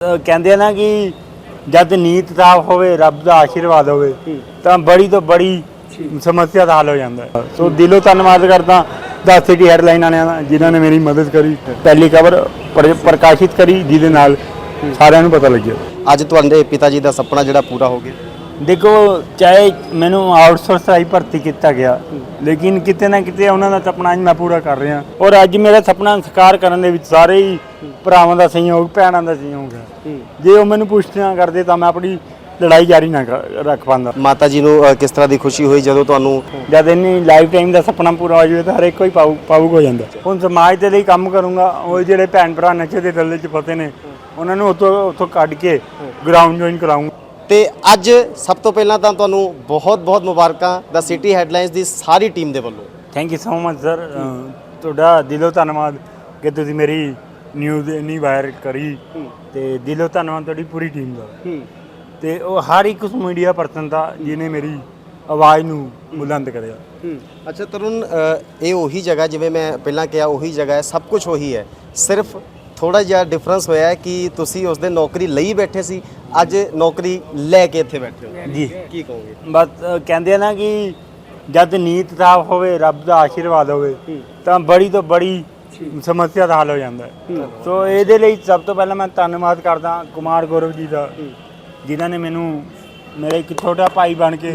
ਕਹਿੰਦੇ ਆ ਨਾ ਕਿ ਜਦ ਨੀਤ ਸਾਫ਼ ਹੋਵੇ ਰੱਬ ਦਾ ਆਸ਼ੀਰਵਾਦ ਹੋਵੇ ਤਾਂ ਬੜੀ ਤੋਂ ਬੜੀ ਸਮੱਸਿਆ ਦਾ ਹੱਲ ਹੋ ਜਾਂਦਾ ਹੈ। ਸੋ ਦਿਲੋਂ ਧੰਨਵਾਦ ਕਰਦਾ ਦਾ ਸਿਟੀ ਹੈਡਲਾਈਨ ਵਾਲਿਆਂ ਦਾ ਜਿਨ੍ਹਾਂ ਨੇ ਮੇਰੀ ਮਦਦ ਕਰੀ ਪਹਿਲੀ ਖਬਰ ਪ੍ਰਕਾਸ਼ਿਤ ਕਰੀ ਜਿਹਦੇ ਨਾਲ ਸਾਰਿਆਂ ਨੂੰ ਪਤਾ ਲੱਗਿਆ। ਅੱਜ ਤੁਹਾਡੇ ਪਿਤਾ ਜੀ ਦਾ ਸੁਪਨਾ ਜਿਹੜਾ ਪੂਰਾ ਹੋ ਗਿਆ। ਦੇਖੋ ਚਾਹੇ ਮੈਨੂੰ ਆਊਟਸੋਰਸ ਰਾਹੀਂ ਭਰਤੀ ਕੀਤਾ ਗਿਆ ਲੇਕਿਨ ਕਿਤੇ ਨਾ ਕਿਤੇ ਉਹਨਾਂ ਦਾ ਸੁਪਨਾ ਅੱਜ ਮੈਂ ਪੂਰਾ ਕਰ ਰਿਹਾ। ਔਰ ਅੱਜ ਮੇਰਾ ਸੁਪਨਾ ਸਾਕਾਰ ਕਰਨ ਦੇ ਵਿੱਚ ਸਾਰੇ ਹੀ ਭਰਾਵਾਂ ਦਾ ਸਹਿਯੋਗ ਭੈਣਾਂ ਦਾ ਸਹਿਯੋਗ ਹੈ। ਜੇ ਉਹ ਮੈਨੂੰ ਪੁੱਛਣਾ ਕਰਦੇ ਤਾਂ ਮੈਂ ਆਪਣੀ ਲੜਾਈ ਜਾਰੀ ਨਾ ਕਰ- ਰੱਖ ਪਾਉਂਦਾ। ਮਾਤਾ ਜੀ ਨੂੰ ਅ, ਕਿਸ ਤਰ੍ਹਾਂ ਦੀ ਖੁਸ਼ੀ ਹੋਈ ਜਦੋਂ ਤੁਹਾਨੂੰ ਜਦ ਇੰਨੀ ਲਾਈਫ ਟਾਈਮ ਦਾ ਸੁਪਨਾ ਪੂਰਾ ਹੋ ਜਾਵੇ ਤਾਂ ਹਰ ਇੱਕ ਕੋਈ ਭਾਵੁਕ ਭਾਵੁਕ ਹੋ ਜਾਂਦਾ। ਹੁਣ ਸਮਾਜ ਦੇ ਲਈ ਕੰਮ ਕਰੂੰਗਾ ਉਹ ਜਿਹੜੇ ਭੈਣ ਭਰਾ ਨਸ਼ੇ ਦੇ ਦਲਦਲ 'ਚ ਫਸੇ ਨੇ ਉਹਨਾਂ ਨੂੰ ਉੱਥੋਂ ਉੱਥੋਂ ਕੱਢ ਕੇ ਗਰਾਊਂਡ ਜੁਆਇਨ ਕਰਾਉਂਗਾ ਤੇ ਅੱਜ ਸਭ ਤੋਂ ਪਹਿਲਾਂ ਤਾਂ ਤੁਹਾਨੂੰ ਬਹੁਤ-ਬਹੁਤ ਮੁਬਾਰਕਾਂ ਦਾ ਸਿਟੀ ਹੈਡਲਾਈਨਸ ਦੀ ਸਾਰੀ ਟੀਮ ਦੇ ਵੱਲੋਂ। Thank you so much sir ਤੁਹਾਡਾ ਦਿਲੋਂ ਧੰਨਵਾਦ ਕਿ ਤੁਸੀਂ ਮੇਰੀ ਨਿਊਜ਼ ਇੰਨੀ ਵਾਇਰ ਕਰੀ ਤੇ ਦਿਲੋਂ ਧੰਨਵਾਦ ਤੁਹਾਡੀ ਪੂਰੀ ਟੀਮ ਦਾ। ਤੇ ਉਹ ਹਰ ਇੱਕ ਉਸ ਮੀਡੀਆ ਪਰਸਨ ਦਾ ਜਿਹਨੇ ਮੇਰੀ ਆਵਾਜ਼ ਨੂੰ ਬੁਲੰਦ ਕਰਿਆ। ਅੱਛਾ ਤਰੁਣ ਇਹ ਉਹੀ ਜਗ੍ਹਾ ਜਿਵੇਂ ਮੈਂ ਪਹਿਲਾਂ ਕਿਹਾ ਉਹੀ ਜਗ੍ਹਾ ਹੈ ਸਭ ਕੁਝ ਉਹੀ ਹੈ। ਸਿਰਫ ਥੋੜਾ ਜਿਹਾ ਡਿਫਰੈਂਸ ਹੋਇਆ ਹੈ ਕਿ ਤੁਸੀਂ ਉਸ ਦਿਨ ਨੌਕਰੀ ਲਈ ਬੈਠੇ ਸੀ ਅੱਜ ਨੌਕਰੀ ਲੈ ਕੇ ਇੱਥੇ ਬੈਠੇ ਹੋ। ਜੀ। ਕੀ ਕਹੋਗੇ? ਬਸ ਕਹਿੰਦੇ ਆ ਨਾ ਕਿ ਜਦ ਨੀਤ ਸਾਫ਼ ਹੋਵੇ ਰੱਬ ਦਾ ਆਸ਼ੀਰਵਾਦ ਹੋਵੇ ਤਾਂ ਬੜੀ ਤੋਂ ਬੜੀ ਸਮੱਸਿਆ ਦਾ ਹੱਲ ਹੋ ਜਾਂਦਾ ਹੈ। ਸੋ ਇਹਦੇ ਲਈ ਸਭ ਤੋਂ ਪਹਿਲਾਂ ਮੈਂ ਧੰਨਵਾਦ ਕਰਦਾ ਕੁਮਾਰ ਗੌਰਵ ਜੀ ਦਾ ਜਿਨ੍ਹਾਂ ਨੇ ਮੈਨੂੰ ਮੇਰੇ ਇੱਕ ਛੋਟਾ ਭਾਈ ਬਣ ਕੇ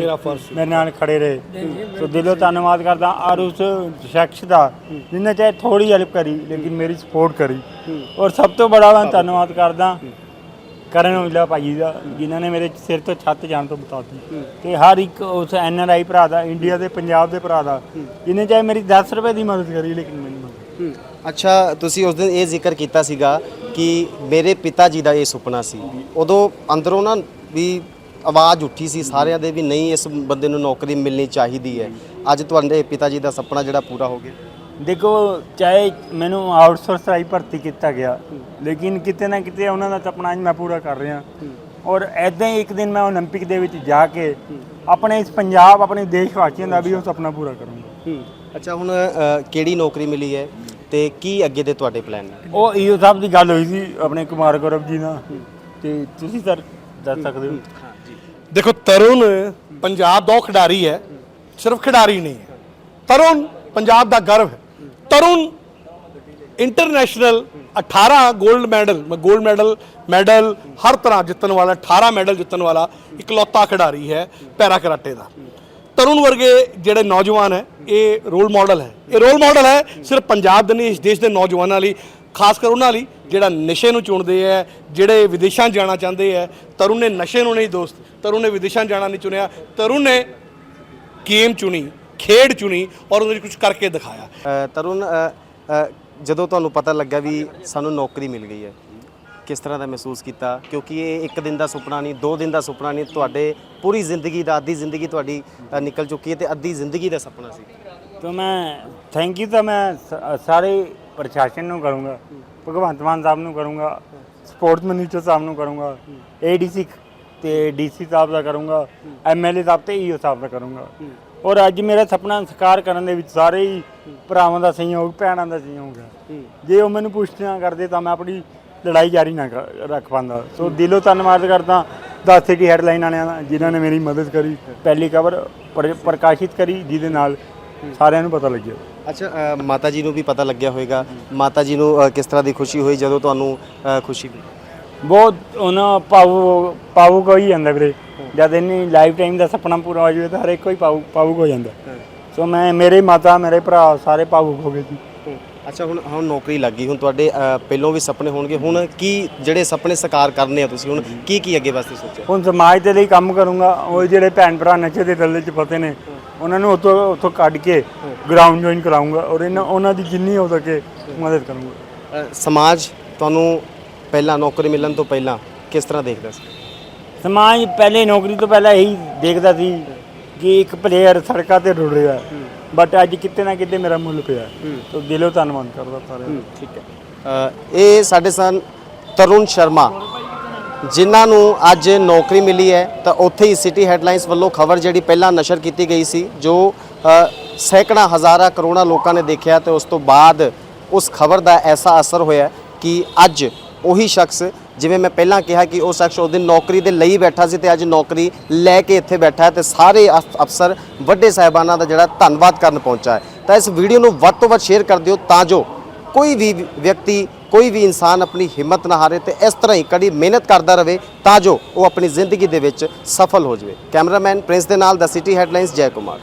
ਮੇਰੇ ਨਾਲ ਖੜੇ ਰਹੇ। ਸੋ ਦਿਲੋਂ ਧੰਨਵਾਦ ਕਰਦਾ ਔਰ ਉਸ ਸ਼ਖਸ ਦਾ ਜਿਨੇ ਚਾਹੇ ਥੋੜੀ ਹੈਲਪ ਕਰੀ ਲੇਕਿਨ ਮੇਰੀ ਸਪੋਰਟ ਕਰੀ। ਔਰ ਸਭ ਤੋਂ ਬੜਾ ਮੈਂ ਧੰਨਵਾਦ। ਕਰਦਾ ਕਰਨ ਔਜਲਾ ਭਾਈ ਦਾ ਜਿਨ੍ਹਾਂ ਨੇ ਮੇਰੇ ਸਿਰ ਤੋਂ ਛੱਤ ਜਾਣ ਤੋਂ ਬਤਾਤੀ ਤੇ ਹਰ ਇੱਕ ਉਸ ਐਨ ਆਰ ਆਈ ਭਰਾ ਦਾ ਇੰਡੀਆ ਦੇ ਪੰਜਾਬ ਦੇ ਭਰਾ ਦਾ ਜਿਨੇ ਚਾਹੇ ਮੇਰੀ 10 ਰੁਪਏ ਦੀ ਮਦਦ ਕਰੀ ਲੇਕਿਨ ਅੱਛਾ ਤੁਸੀਂ ਉਸ ਦਿਨ ਇਹ ਜ਼ਿਕਰ ਕੀਤਾ ਸੀਗਾ ਕਿ ਮੇਰੇ ਪਿਤਾ ਜੀ ਦਾ ਇਹ ਸੁਪਨਾ ਸੀ ਉਦੋਂ ਅੰਦਰੋਂ ਨਾ ਵੀ ਆਵਾਜ਼ ਉੱਠੀ ਸੀ ਸਾਰਿਆਂ ਦੇ ਵੀ ਨਹੀਂ ਇਸ ਬੰਦੇ ਨੂੰ ਨੌਕਰੀ ਮਿਲਣੀ ਚਾਹੀਦੀ ਹੈ ਅੱਜ ਤੁਹਾਡੇ ਪਿਤਾ ਜੀ ਦਾ ਸੁਪਨਾ ਜਿਹੜਾ ਪੂਰਾ ਹੋ ਗਿਆ ਦੇਖੋ ਚਾਹੇ ਮੈਨੂੰ ਆਊਟਸੋਰਸ ਰਾਹੀਂ ਭਰਤੀ ਕੀਤਾ ਗਿਆ ਲੇਕਿਨ ਕਿਤੇ ਨਾ ਕਿਤੇ ਉਹਨਾਂ ਦਾ ਸੁਪਨਾ ਅੱਜ ਮੈਂ ਪੂਰਾ ਕਰ ਰਿਹਾ ਔਰ ਐਦਾਂ ਹੀ ਇੱਕ ਦਿਨ ਮੈਂ 올림픽 ਦੇ ਵਿੱਚ ਜਾ ਕੇ ਆਪਣੇ ਇਸ ਪੰਜਾਬ ਆਪਣੇ ਦੇਸ਼ ਵਾਸੀਆਂ ਦਾ ਵੀ ਉਹ ਸੁਪਨਾ ਪੂਰਾ ਕਰੂੰਗਾ ਅੱਛਾ ਹੁਣ ਅ, ਕਿਹੜੀ ਨੌਕਰੀ ਮਿਲੀ ਹੈ ਤੇ ਕੀ ਅੱਗੇ ਦੇ ਤੁਹਾਡੇ ਪਲਾਨ ਨੇ? ਉਹ ਈਓ ਸਾਹਿਬ ਦੀ ਗੱਲ ਹੋਈ ਸੀ ਆਪਣੇ ਕੁਮਾਰ ਗੌਰਵ ਜੀ ਨਾਲ। ਤੇ ਤੁਸੀਂ ਸਰ ਦੱਸ ਸਕਦੇ ਹੋ? ਦੇਖੋ ਤਰੁਣ ਪੰਜਾਬ ਦਾ ਉਹ ਖਿਡਾਰੀ ਹੈ ਸਿਰਫ ਖਿਡਾਰੀ ਨਹੀਂ ਹੈ। ਤਰੁਣ ਪੰਜਾਬ ਦਾ ਗਰਵ ਹੈ। ਤਰੁਣ ਇੰਟਰਨੈਸ਼ਨਲ 18 골ਡ ਮੈਡਲ ਮੈਂ 골ਡ ਮੈਡਲ ਮੈਡਲ ਹਰ ਤਰ੍ਹਾਂ ਜਿੱਤਣ ਵਾਲਾ 18 ਮੈਡਲ ਜਿੱਤਣ ਵਾਲਾ ਇਕਲੌਤਾ ਖਿਡਾਰੀ ਹੈ ਪੈਰਾ ਕਰਾਟੇ ਦਾ। ਤਰੁਣ ਵਰਗੇ ਜਿਹੜੇ ਨੌਜਵਾਨ ਹੈ, ਇਹ ਰੋਲ ਮਾਡਲ ਹੈ। ਇਹ ਰੋਲ ਮਾਡਲ ਹੈ ਸਿਰਫ ਪੰਜਾਬ ਦੇ ਨਹੀਂ, ਇਸ ਦੇਸ਼ ਦੇ ਨੌਜਵਾਨਾਂ ਲਈ, ਖਾਸ ਕਰ ਉਹਨਾਂ ਲਈ ਜਿਹੜਾ ਨਸ਼ੇ ਨੂੰ ਚੁਣਦੇ ਹੈ, ਜਿਹੜੇ ਵਿਦੇਸ਼ਾਂ ਜਾਣਾ ਚਾਹੁੰਦੇ ਹੈ। ਤਰੁਣ ਨੇ ਨਸ਼ੇ ਨੂੰ ਨਹੀਂ ਦੋਸਤ, ਤਰੁਣ ਨੇ ਵਿਦੇਸ਼ਾਂ ਜਾਣਾ ਨਹੀਂ ਚੁਣਿਆ। ਤਰੁਣ ਨੇ ਗੇਮ ਚੁਣੀ, ਖੇਡ ਚੁਣੀ ਔਰ ਉਹਦੇ ਵਿੱਚ ਕੁਝ ਕਰਕੇ ਦਿਖਾਇਆ। ਤਰੁਣ ਜਦੋਂ ਤੁਹਾਨੂੰ ਪਤਾ ਲੱਗਾ ਵੀ ਸਾਨੂੰ ਨੌਕਰੀ ਮਿਲ ਗਈ ਹੈ ਕਿਸ ਤਰ੍ਹਾਂ ਦਾ ਮਹਿਸੂਸ ਕੀਤਾ? ਕਿਉਂਕਿ ਇਹ ਇੱਕ ਦਿਨ ਦਾ ਸੁਪਨਾ ਨਹੀਂ ਦੋ ਦਿਨ ਦਾ ਸੁਪਨਾ ਨਹੀਂ ਤੁਹਾਡੇ ਪੂਰੀ ਜ਼ਿੰਦਗੀ ਦਾ ਅੱਧੀ ਜ਼ਿੰਦਗੀ ਤੁਹਾਡੀ ਨਿਕਲ ਚੁੱਕੀ ਹੈ ਤੇ ਅੱਧੀ ਜ਼ਿੰਦਗੀ ਦਾ ਸੁਪਨਾ ਸੀ। ਤਾਂ ਮੈਂ ਥੈਂਕ ਯੂ ਤਾਂ ਮੈਂ ਸਾਰੇ ਪ੍ਰਸ਼ਾਸਨ ਨੂੰ ਕਰੂੰਗਾ ਭਗਵੰਤ ਮਾਨ ਸਾਹਿਬ ਨੂੰ ਕਰੂੰਗਾ ਸਪੋਰਟਸ ਮਿਨਿਸਟਰ ਸਾਹਿਬ ਨੂੰ ਕਰੂੰਗਾ ਏਡੀਸੀ ਤੇ ਡੀਸੀ ਸਾਹਿਬ ਦਾ ਕਰੂੰਗਾ ਐਮਐਲਏ ਸਾਹਿਬ ਤੇ ਈਓ ਸਾਹਿਬ ਦਾ ਕਰੂੰਗਾ। ਔਰ ਅੱਜ ਮੇਰਾ ਸੁਪਨਾ ਸਾਕਾਰ ਕਰਨ ਦੇ ਵਿੱਚ ਸਾਰੇ ਹੀ ਭਰਾਵਾਂ ਦਾ ਸਹਿਯੋਗ ਭੈਣਾਂ ਦਾ ਸਹਿਯੋਗ ਹੈ। ਜੇ ਉਹ ਮੈਨੂੰ ਪੁਸ਼ਟ ਕਰਦੇ ਤਾਂ ਮੈਂ ਆਪਣੀ ਲੜਾਈ ਜਾਰੀ ਨਾ ਕਰ- ਰੱਖ ਪਾਉਂਦਾ। ਸੋ ਦਿਲੋਂ ਧੰਨਵਾਦ ਕਰਦਾ ਦਾ ਸਿਟੀ ਹੈਡਲਾਈਨ ਵਾਲਿਆਂ ਦਾ ਜਿਨ੍ਹਾਂ ਨੇ ਮੇਰੀ ਮਦਦ ਕਰੀ ਪਹਿਲੀ ਖਬਰ ਪ੍ਰਕਾਸ਼ਿਤ ਕਰੀ ਜਿਹਦੇ ਨਾਲ ਸਾਰਿਆਂ ਨੂੰ ਪਤਾ ਲੱਗਿਆ। ਅੱਛਾ ਅ, ਮਾਤਾ ਜੀ ਨੂੰ ਵੀ ਪਤਾ ਲੱਗਿਆ ਹੋਵੇਗਾ। ਮਾਤਾ ਜੀ ਨੂੰ ਅ, ਕਿਸ ਤਰ੍ਹਾਂ ਦੀ ਖੁਸ਼ੀ ਹੋਈ ਜਦੋਂ ਤੁਹਾਨੂੰ ਅ, ਖੁਸ਼ੀ ਮਿਲੀ? ਬਹੁਤ ਉਹਨਾਂ ਭਾਵੁਕ ਹੋ ਹੀ ਜਾਂਦਾ ਵੀਰੇ। ਜਦ ਇੰਨੀ ਲਾਈਫ ਟਾਈਮ ਦਾ ਸੁਪਨਾ ਪੂਰਾ ਹੋ ਜਾਵੇ ਤਾਂ ਹਰ ਇੱਕ ਕੋਈ ਭਾਵੁਕ ਭਾਵੁਕ ਹੋ ਜਾਂਦਾ। ਸੋ ਮੈਂ ਮੇਰੇ ਮਾਤਾ ਮੇਰੇ ਭਰਾ ਸਾਰੇ ਭਾਵੁਕ ਹੋ ਗਏ ਸੀ ਅੱਛਾ ਹੁਣ ਹੁਣ ਨੌਕਰੀ ਲੱਗ ਗਈ। ਹੁਣ ਤੁਹਾਡੇ ਅ, ਪਹਿਲੋਂ ਵੀ ਸੁਪਨੇ ਹੋਣਗੇ। ਹੁਣ ਕੀ ਜਿਹੜੇ ਸੁਪਨੇ ਸਾਕਾਰ ਕਰਨੇ ਆ ਤੁਸੀਂ? ਹੁਣ ਕੀ ਕੀ ਅੱਗੇ ਵਾਸਤੇ ਸੋਚਿਆ? ਹੁਣ ਸਮਾਜ ਦੇ ਲਈ ਕੰਮ ਕਰੂੰਗਾ। ਉਹ ਜਿਹੜੇ ਭੈਣ ਭਰਾ ਨਸ਼ੇ ਦੇ ਦਲਦਲ 'ਚ ਫਸੇ ਨੇ ਉਹਨਾਂ ਨੂੰ ਉੱਥੋਂ ਉੱਥੋਂ ਕੱਢ ਕੇ ਗਰਾਊਂਡ ਜੁਆਇਨ ਕਰਾਉਂਗਾ ਔਰ ਇਹਨਾਂ ਉਹਨਾਂ ਦੀ ਜਿੰਨੀ ਹੋ ਸਕੇ ਮਦਦ ਕਰੂੰਗਾ। ਅ, ਸਮਾਜ ਤੁਹਾਨੂੰ ਪਹਿਲਾਂ ਨੌਕਰੀ ਮਿਲਣ ਤੋਂ ਪਹਿਲਾਂ ਕਿਸ ਤਰ੍ਹਾਂ ਦੇਖਦਾ ਸੀ? ਸਮਾਜ ਪਹਿਲੇ ਨੌਕਰੀ ਤੋਂ ਪਹਿਲਾਂ ਇਹੀ ਦੇਖਦਾ ਸੀ ਕਿ ਇੱਕ ਪਲੇਅਰ ਸੜਕਾਂ ਤੇ ਰੁੜ ਰਿਹਾ। ਬਟ ਅੱਜ ਕਿਤੇ ਨਾ ਕਿਤੇ ਮੇਰਾ ਮੁੱਲ ਪਿਆ। ਸੋ ਦਿਲੋਂ ਧੰਨਵਾਦ ਕਰਦਾ ਸਾਰਿਆਂ ਦਾ। ਠੀਕ ਹੈ। ਇਹ ਸਾਡੇ ਸਨ ਤਰੁਣ ਸ਼ਰਮਾ। ਜਿਨ੍ਹਾਂ ਨੂੰ ਅੱਜ ਨੌਕਰੀ ਮਿਲੀ ਹੈ ਤਾਂ ਉੱਥੇ ਹੀ ਸਿਟੀ ਹੈਡਲਾਈਨਸ ਵੱਲੋਂ ਖਬਰ ਜਿਹੜੀ ਪਹਿਲਾਂ ਨਸ਼ਰ ਕੀਤੀ ਗਈ ਸੀ ਜੋ ਸੈਂਕੜਾ ਹਜ਼ਾਰਾਂ ਕਰੋੜਾਂ ਲੋਕਾਂ ਨੇ ਦੇਖਿਆ ਤੇ ਉਸ ਤੋਂ ਬਾਅਦ ਉਸ ਖਬਰ ਦਾ ਐਸਾ ਅਸਰ ਹੋਇਆ ਕਿ ਅੱਜ ਉਹੀ ਸ਼ਖਸ ਜਿਵੇਂ ਮੈਂ ਪਹਿਲਾਂ ਕਿਹਾ ਕਿ ਉਹ ਸ਼ਖਸ ਉਸ ਦਿਨ ਨੌਕਰੀ ਦੇ ਲਈ ਬੈਠਾ ਸੀ ਤੇ ਅੱਜ ਨੌਕਰੀ ਲੈ ਕੇ ਇੱਥੇ ਬੈਠਾ ਹੈ ਤੇ ਸਾਰੇ ਅਫ- ਅਫਸਰ ਵੱਡੇ ਸਾਹਿਬਾਨਾਂ ਦਾ ਜਿਹੜਾ ਧੰਨਵਾਦ ਕਰਨ ਪਹੁੰਚਾ ਹੈ। ਤਾਂ ਇਸ ਵੀਡੀਓ ਨੂੰ ਵੱਧ ਤੋਂ ਵੱਧ ਸ਼ੇਅਰ ਕਰ ਦਿਓ ਤਾਂ ਜੋ ਕੋਈ ਵੀ ਵਿਅਕਤੀ, ਕੋਈ ਵੀ ਇਨਸਾਨ ਆਪਣੀ ਹਿੰਮਤ ਨਾ ਹਾਰੇ ਤੇ ਇਸ ਤਰ੍ਹਾਂ ਹੀ ਕੜੀ ਮਿਹਨਤ ਕਰਦਾ ਰਹੇ ਤਾਂ ਜੋ ਉਹ ਆਪਣੀ ਜ਼ਿੰਦਗੀ ਦੇ ਵਿੱਚ ਸਫਲ ਹੋ ਜਾਵੇ। ਕੈਮਰਾਮੈਨ ਪ੍ਰਿੰਸ ਦੇ ਨਾਲ ਦ ਸਿਟੀ ਹੈਡਲਾਈਨਸ ਜੈ ਕੁਮਾਰ।